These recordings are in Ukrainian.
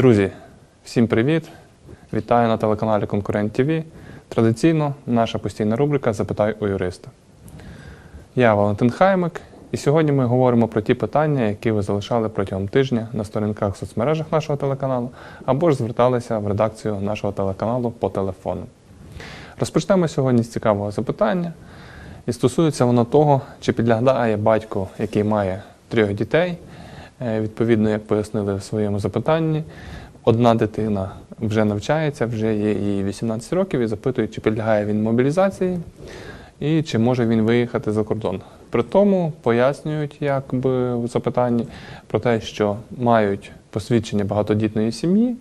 Друзі, всім привіт! Вітаю на телеканалі Конкурент ТВ. Традиційно наша постійна рубрика Запитай у юриста. Я Валентин Хаймик, і сьогодні ми говоримо про ті питання, які ви залишали протягом тижня на сторінках в соцмережах нашого телеканалу, або ж зверталися в редакцію нашого телеканалу по телефону. Розпочнемо сьогодні з цікавого запитання. І стосується воно того, чи підглядає батько, який має трьох дітей. Е, Відповідно, як пояснили в своєму запитанні, одна дитина вже навчається, вже є їй 18 років і запитують, чи підлягає він мобілізації і чи може він виїхати за кордон. При тому пояснюють, якби в запитанні про те, що мають посвідчення багатодітної сім'ї,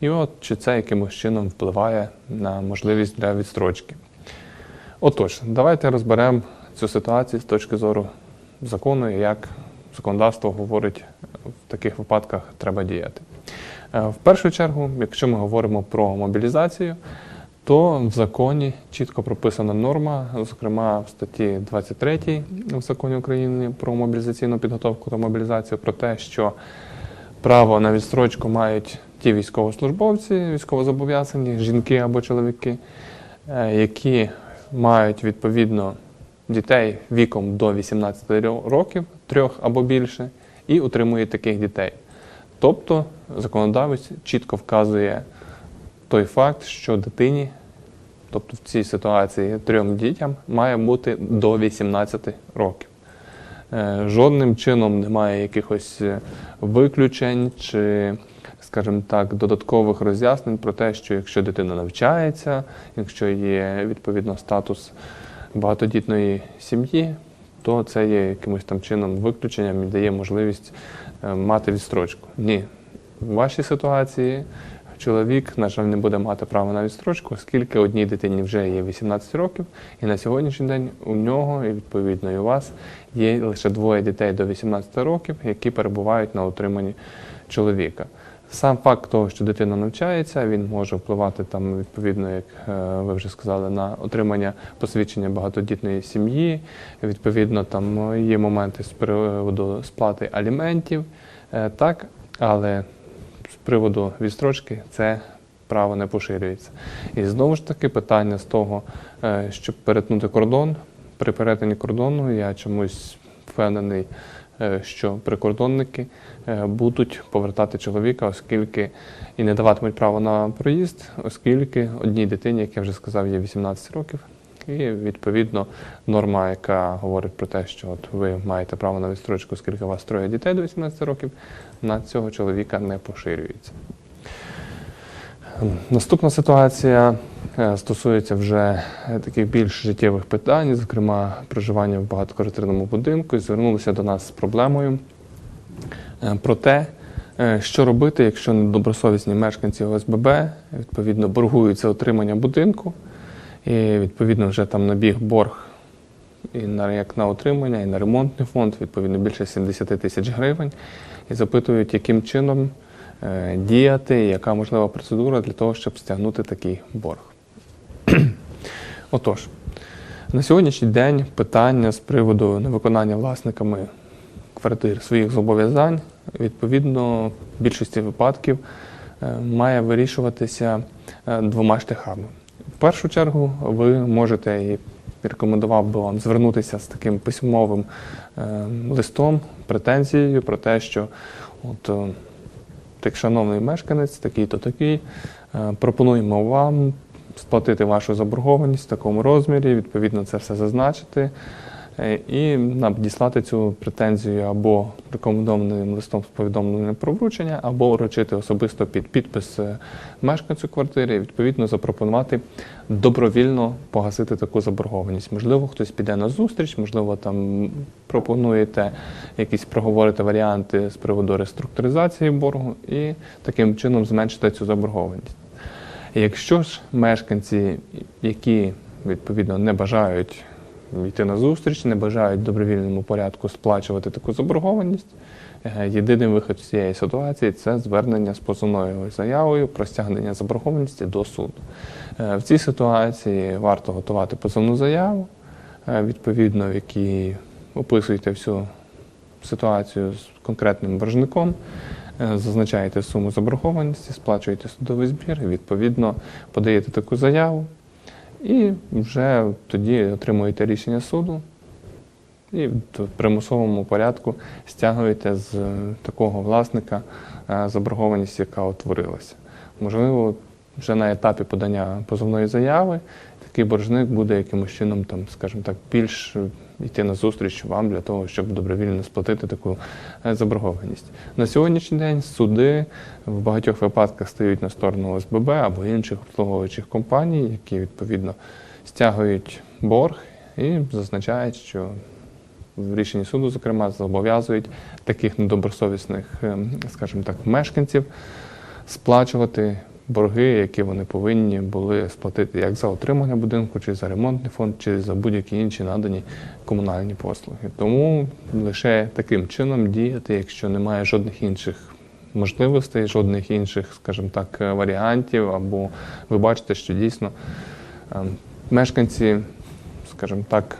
і от чи це якимось чином впливає на можливість для відстрочки. Отож, давайте розберемо цю ситуацію з точки зору закону, і як законодавство говорить, в таких випадках треба діяти. Е, В першу чергу, якщо ми говоримо про мобілізацію, то в законі чітко прописана норма, зокрема в статті 23 в законі України про мобілізаційну підготовку та мобілізацію, про те, що право на відстрочку мають ті військовослужбовці, військовозобов'язані, жінки або чоловіки, е, які мають відповідно дітей віком до 18 років, трьох або більше, і утримують таких дітей. Тобто законодавець чітко вказує той факт, що дитині, тобто в цій ситуації трьом дітям, має бути до 18 років. Е, Жодним чином немає якихось е, виключень чи, скажімо так, додаткових роз'яснень про те, що якщо дитина навчається, якщо є відповідно статус багатодітної сім'ї, то це є якимось там чином виключенням і дає можливість е, мати відстрочку. Ні, в вашій ситуації чоловік, на жаль, не буде мати право на відстрочку, оскільки одній дитині вже є 18 років, і на сьогоднішній день у нього, і відповідно і у вас, є лише двоє дітей до 18 років, які перебувають на утриманні чоловіка. Сам факт того, що дитина навчається, він може впливати там відповідно, як е, ви вже сказали, на отримання посвідчення багатодітної сім'ї. Відповідно, там є моменти з приводу сплати аліментів, е, так, але з приводу відстрочки це право не поширюється. І знову ж таки питання з того, е, щоб перетнути кордон. При перетині кордону я чомусь впевнений, е, що прикордонники е, будуть повертати чоловіка, оскільки і не даватимуть право на проїзд, оскільки одній дитині, як я вже сказав, є 18 років. І відповідно норма, яка говорить про те, що от ви маєте право на відстрочку, оскільки у вас троє дітей до 18 років, на цього чоловіка не поширюється. Наступна ситуація е, стосується вже е, таких більш життєвих питань, зокрема проживання в багатоквартирному будинку, і звернулися до нас з проблемою е, про те, що робити, якщо недобросовісні мешканці ОСББ відповідно боргують за отримання будинку, і відповідно вже там набіг борг і на як на утримання, і на ремонтний фонд, відповідно більше 70 тисяч гривень, і запитують, яким чином діяти, яка можлива процедура для того, щоб стягнути такий борг. Отож, на сьогоднішній день питання з приводу невиконання власниками квартир своїх зобов'язань, відповідно, в більшості випадків е, має вирішуватися е, двома шляхами. В першу чергу ви можете і рекомендував би вам звернутися з таким письмовим е, листом, претензією про те, що от, е, так, шановний мешканець, такий-то такий, е, пропонуємо вам сплатити вашу заборгованість в такому розмірі, відповідно це все зазначити. Е, І надіслати цю претензію або рекомендованим листом з повідомленням про вручення, або вручити особисто під підпис е, мешканцю квартири, і відповідно запропонувати добровільно погасити таку заборгованість. Можливо, хтось піде на зустріч, можливо, там пропонуєте якісь проговорити варіанти з приводу реструктуризації боргу і таким чином зменшити цю заборгованість. Якщо ж мешканці, які відповідно не бажають йти на зустріч, не бажають в добровільному порядку сплачувати таку заборгованість, е, єдиний вихід з цієї ситуації це звернення з позовною заявою про стягнення заборгованості до суду. Е, В цій ситуації варто готувати позовну заяву, е, відповідно, в якій описуєте всю ситуацію з конкретним боржником. зазначаєте суму заборгованості, сплачуєте судовий збір, відповідно подаєте таку заяву, і вже тоді отримуєте рішення суду. І в примусовому порядку стягуєте з е, такого власника е, заборгованість, яка утворилася. Можливо, вже на етапі подання позовної заяви такий боржник буде якимось чином, там, скажімо так, більш йти на зустріч вам для того, щоб добровільно сплатити таку е, заборгованість. На сьогоднішній день суди в багатьох випадках стають на сторону ОСББ або інших обслуговуючих компаній, які відповідно стягують борг і зазначають, що в рішенні суду, зокрема, зобов'язують таких недобросовісних, ем, скажімо так, мешканців сплачувати борги, які вони повинні були сплатити як за отримання будинку, чи за ремонтний фонд, чи за будь-які інші надані комунальні послуги. Тому лише таким чином діяти, якщо немає жодних інших можливостей, жодних інших, скажімо так, варіантів, або ви бачите, що дійсно ем, мешканці, скажімо так,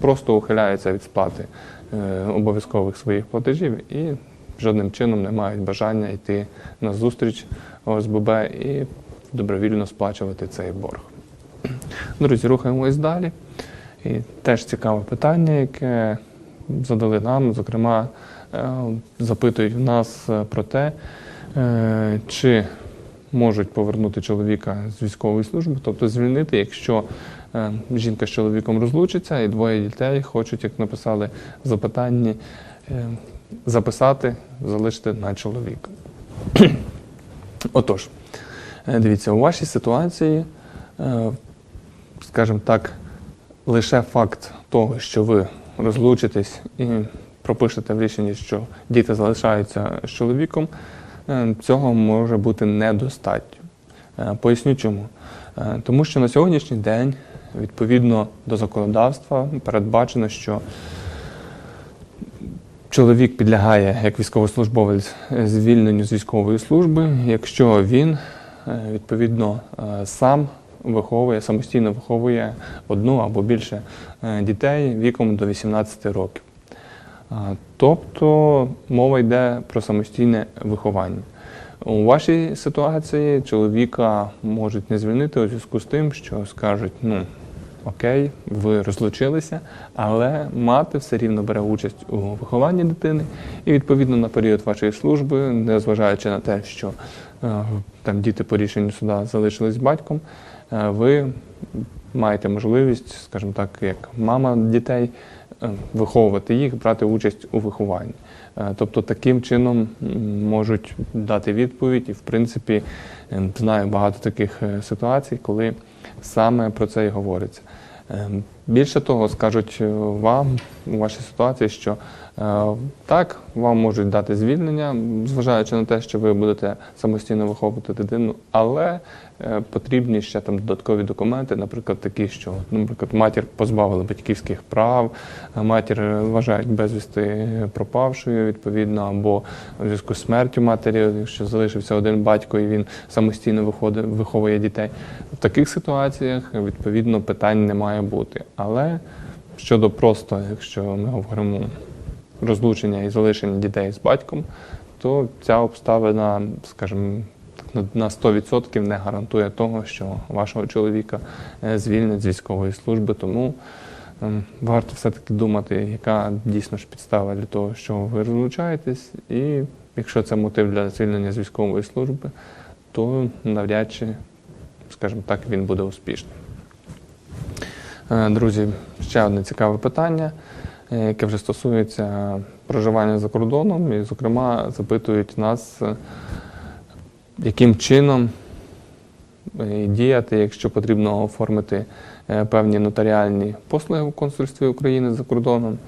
просто ухиляються від сплати е, обов'язкових своїх платежів і жодним чином не мають бажання йти на зустріч ОСББ і добровільно сплачувати цей борг. Друзі, рухаємось далі. І теж цікаве питання, яке задали нам, зокрема, е, запитують в нас е, про те, е, чи можуть повернути чоловіка з військової служби, тобто звільнити, якщо жінка з чоловіком розлучиться і двоє дітей хочуть, як написали в запитанні, записати, залишити на чоловіка. Отож, е, дивіться, у вашій ситуації, е, скажімо так, лише факт того, що ви розлучитесь і пропишете в рішенні, що діти залишаються з чоловіком, е, цього може бути недостатньо. Поясню чому. Тому що на сьогоднішній день, відповідно до законодавства, передбачено, що чоловік підлягає як військовослужбовець звільненню з військової служби, якщо він е, відповідно е, сам виховує, самостійно виховує одну або більше е, дітей віком до 18 років. Тобто мова йде про самостійне виховання. У вашій ситуації чоловіка можуть не звільнити у зв'язку з тим, що скажуть, ну окей, ви розлучилися, але мати все рівно бере участь у вихованні дитини, і відповідно на період вашої служби, незважаючи на те, що е, там діти по рішенню суда залишились батьком, е, ви маєте можливість, скажімо так, як мама дітей, е, виховувати їх, брати участь у вихованні. Тобто таким чином можуть дати відповідь, і в принципі знаю багато таких ситуацій, коли саме про це і говориться. Е, Більше того, скажуть е, вам у вашій ситуації, що е, так, вам можуть дати звільнення, зважаючи на те, що ви будете самостійно виховувати дитину, але е, потрібні ще там додаткові документи, наприклад, такі, що, наприклад, матір позбавили батьківських прав, матір е, вважають безвісти пропавшою, відповідно, або в зв'язку з смертю матері, якщо залишився один батько і він самостійно виходить, виховує дітей. В таких ситуаціях відповідно питань не має бути. Але щодо просто, якщо ми говоримо розлучення і залишення дітей з батьком, то ця обставина, скажімо, на- на 100% не гарантує того, що вашого чоловіка е, звільнять з військової служби. Тому ем, варто все-таки думати, яка дійсно ж підстава для того, що ви розлучаєтесь, і якщо це мотив для звільнення з військової служби, то навряд чи, скажімо так, він буде успішним. Е, Друзі, ще одне цікаве питання, яке вже стосується проживання за кордоном, і, зокрема, запитують нас, е, яким чином е, діяти, якщо потрібно оформити е, певні нотаріальні послуги в консульстві України за кордоном,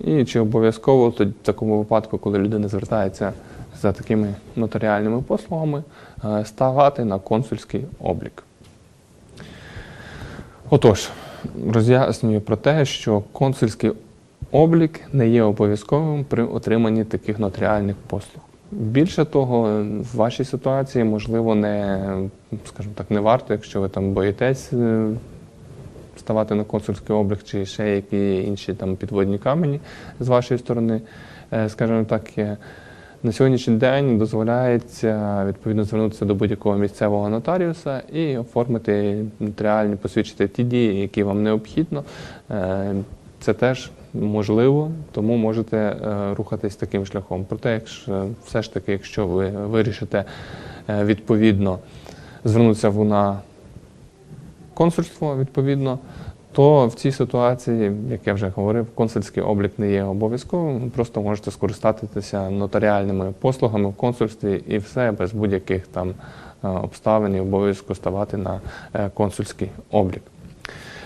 і чи обов'язково в такому випадку, коли людина звертається за такими нотаріальними послугами, е, ставати на консульський облік. Отож, роз'яснюю про те, що консульський облік не є обов'язковим при отриманні таких нотаріальних послуг. Більше того, в вашій ситуації, можливо, не, скажімо так, не варто, якщо ви там боїтесь е, ставати на консульський облік чи ще які інші там підводні камені з вашої сторони, е, скажімо так. На сьогоднішній день дозволяється відповідно звернутися до будь-якого місцевого нотаріуса і оформити нотаріальні, посвідчити ті дії, які вам необхідно. Е, Це теж можливо, тому можете е, рухатись таким шляхом. Проте, якщо все ж таки, якщо ви вирішите е, відповідно звернутися на консульство відповідно, то в цій ситуації, як я вже говорив, консульський облік не є обов'язковим. Ви просто можете скористатися нотаріальними послугами в консульстві і все без будь-яких там е, обставин і обов'язку ставати на е, консульський облік.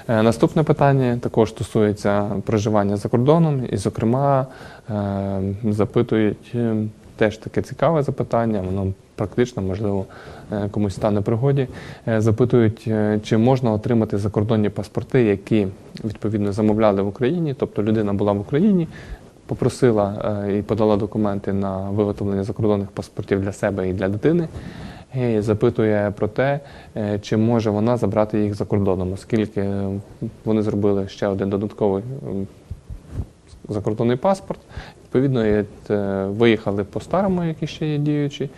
Е, Наступне питання також стосується проживання за кордоном, і, зокрема, е, запитують е, теж таке цікаве запитання, воно практично, можливо, комусь стане пригоді. Запитують, чи можна отримати закордонні паспорти, які відповідно замовляли в Україні, тобто людина була в Україні. Попросила е, і подала документи на виготовлення закордонних паспортів для себе і для дитини. І запитує про те, е, чи може вона забрати їх за кордоном, оскільки е, вони зробили ще один додатковий закордонний паспорт. Відповідно, виїхали по старому, який ще є діючий,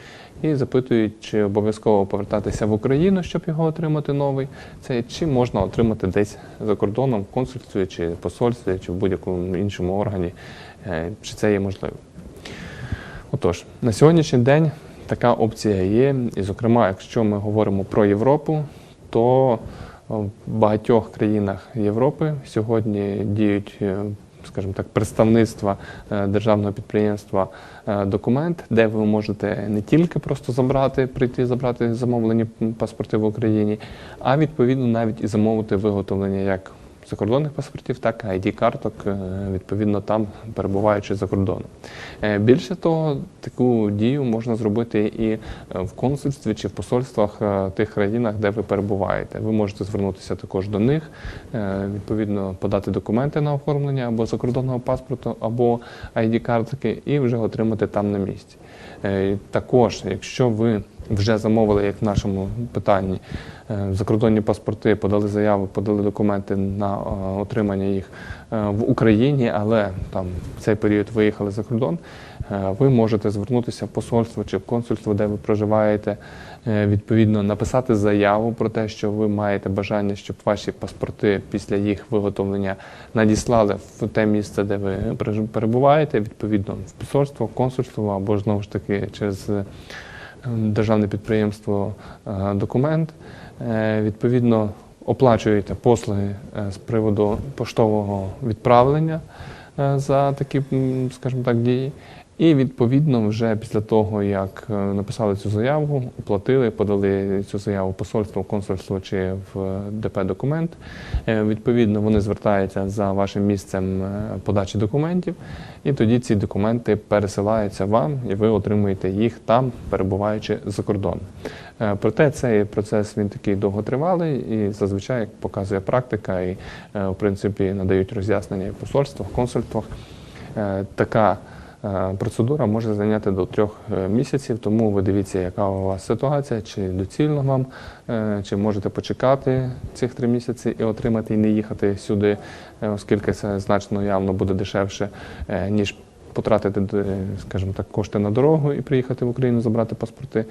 і запитують, чи обов'язково повертатися в Україну, щоб його отримати новий. Це чи можна отримати десь за кордоном в консульстві, чи посольстві, чи в будь-якому іншому органі, е, чи це є можливо. Отож, на сьогоднішній день така опція є. І, зокрема, якщо ми говоримо про Європу, то в багатьох країнах Європи сьогодні діють, е, скажімо так, представництва е, державного підприємства е, документ, де ви можете не тільки просто забрати, прийти забрати замовлені паспорти в Україні, а відповідно навіть і замовити виготовлення як закордонних паспортів, так і ID-карток, е, відповідно там перебуваючи за кордоном. Е, Більше того, таку дію можна зробити і е, в консульстві чи в посольствах тих країнах, де ви перебуваєте. Ви можете звернутися також до них, відповідно подати документи на оформлення або закордонного паспорту, або ID-картки, і вже отримати там на місці. Також, якщо ви вже замовили, як в нашому питанні, е, закордонні паспорти, подали заяву, подали документи на е, отримання їх е, в Україні, але там в цей період виїхали за кордон, ви можете звернутися в посольство чи в консульство, де ви проживаєте, відповідно написати заяву про те, що ви маєте бажання, щоб ваші паспорти після їх виготовлення надіслали в те місце, де ви перебуваєте, відповідно в посольство, консульство або знову ж таки через державне підприємство е, документ. Е, Відповідно, оплачуєте послуги е, з приводу поштового відправлення за такі, скажімо так, дії. І відповідно, вже після того, як е, написали цю заяву, оплатили, подали цю заяву посольство, консульство чи в ДП документ. е, Відповідно, вони звертаються за вашим місцем е, подачі документів, і тоді ці документи пересилаються вам, і ви отримуєте їх там, перебуваючи за кордоном. Е, Проте цей процес він такий довготривалий і зазвичай, як показує практика, і е, в принципі надають роз'яснення в посольствах, консульствах. Е, Така е, процедура може зайняти до трьох е, місяців, тому ви дивіться, яка у вас ситуація, чи доцільно вам, е, чи можете почекати цих три місяці і отримати і не їхати сюди, е, оскільки це значно явно буде дешевше, е, ніж потратити, е, скажімо так, кошти на дорогу і приїхати в Україну забрати паспорти.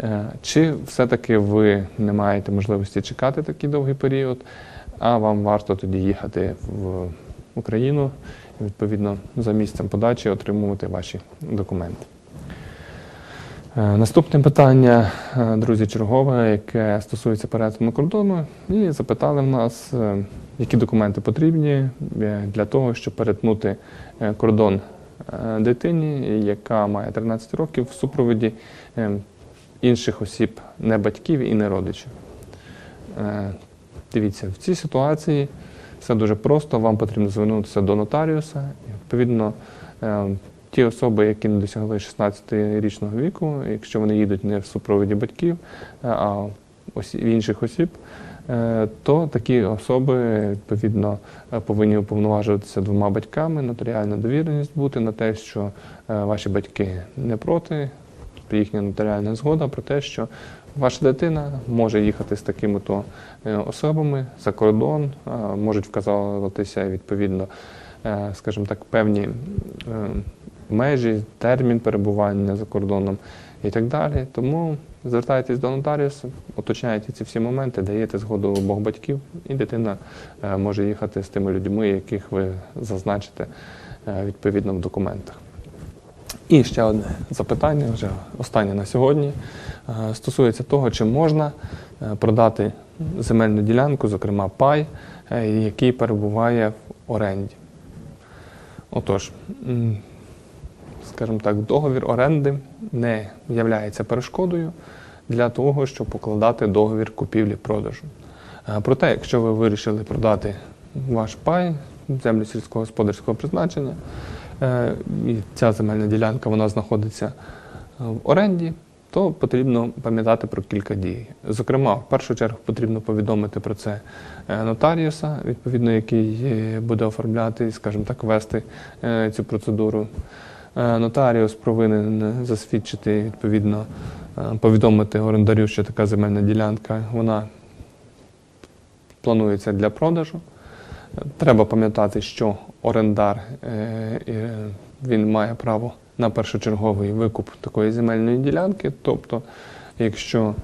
Е, Чи все-таки ви не маєте можливості чекати такий довгий період, а вам варто тоді їхати в Україну відповідно за місцем подачі отримувати ваші документи. Е, Наступне питання, е, друзі, чергове, яке стосується перетину кордону, і запитали в нас, е, які документи потрібні для того, щоб перетнути кордон дитині, яка має 13 років в супроводі інших осіб, не батьків і не родичів. Дивіться, в цій ситуації все дуже просто. Вам потрібно звернутися до нотаріуса. Відповідно, е, ті особи, які не досягли 16-річного віку, якщо вони їдуть не в супроводі батьків, е, а осі- інших осіб, е, то такі особи відповідно повинні уповноважуватися двома батьками, нотаріальна довіреність бути на те, що ваші батьки не проти, їхня нотаріальна згода про те, що ваша дитина може їхати з такими то е, особами за кордон, е, можуть вказуватися відповідно, е, скажімо так, певні межі, термін перебування за кордоном і так далі. Тому звертайтесь до нотаріуса, уточняйте ці всі моменти, даєте згоду обох батьків, і дитина може їхати з тими людьми, яких ви зазначите відповідно в документах. І ще одне запитання, вже останнє на сьогодні, е, стосується того, чи можна е, продати земельну ділянку, зокрема пай, е, який перебуває в оренді. Отож, скажімо так, договір оренди не є перешкодою для того, щоб покладати договір купівлі-продажу. Проте, якщо ви вирішили продати ваш пай, землю сільськогосподарського призначення, і ця земельна ділянка вона знаходиться е, в оренді, то потрібно пам'ятати про кілька дій. Зокрема, в першу чергу потрібно повідомити про це е, нотаріуса, відповідно, який е, буде оформляти, скажімо так, вести е, цю процедуру. Е, Нотаріус повинен засвідчити, відповідно, е, повідомити орендарю, що така земельна ділянка вона планується для продажу. Треба пам'ятати, що орендар е, він має право на першочерговий викуп такої земельної ділянки. Тобто, якщо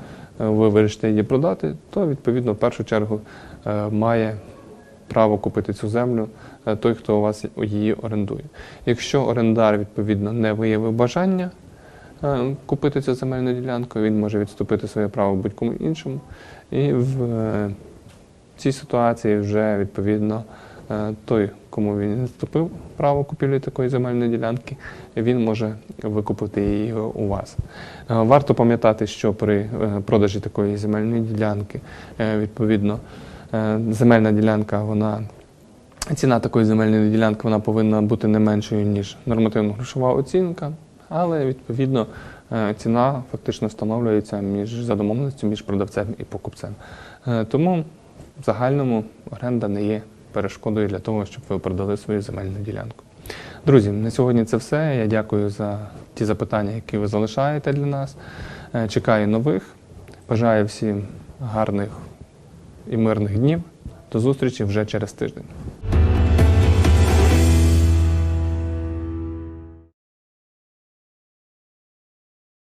е, ви вирішите її продати, то відповідно в першу чергу е, має право купити цю землю той, хто у вас її орендує. Якщо орендар відповідно не виявив бажання купити цю земельну ділянку, він може відступити своє право будь-кому іншому. І в цій ситуації вже відповідно е, той, кому він відступив право купівлі такої земельної ділянки, він може викупити її у вас. Е, Варто пам'ятати, що при е, продажі такої земельної ділянки, відповідно, земельна ділянка, вона ціна такої земельної ділянки вона повинна бути не меншою, ніж нормативно-грошова оцінка, але відповідно ціна фактично встановлюється між за домовленістю між продавцем і покупцем. Тому в загальному оренда не є перешкодою для того, щоб ви продали свою земельну ділянку. Друзі, на сьогодні це все. Я дякую за ті запитання, які ви залишаєте для нас. Е, Чекаю нових. Бажаю всім гарних і мирних днів. До зустрічі вже через тиждень.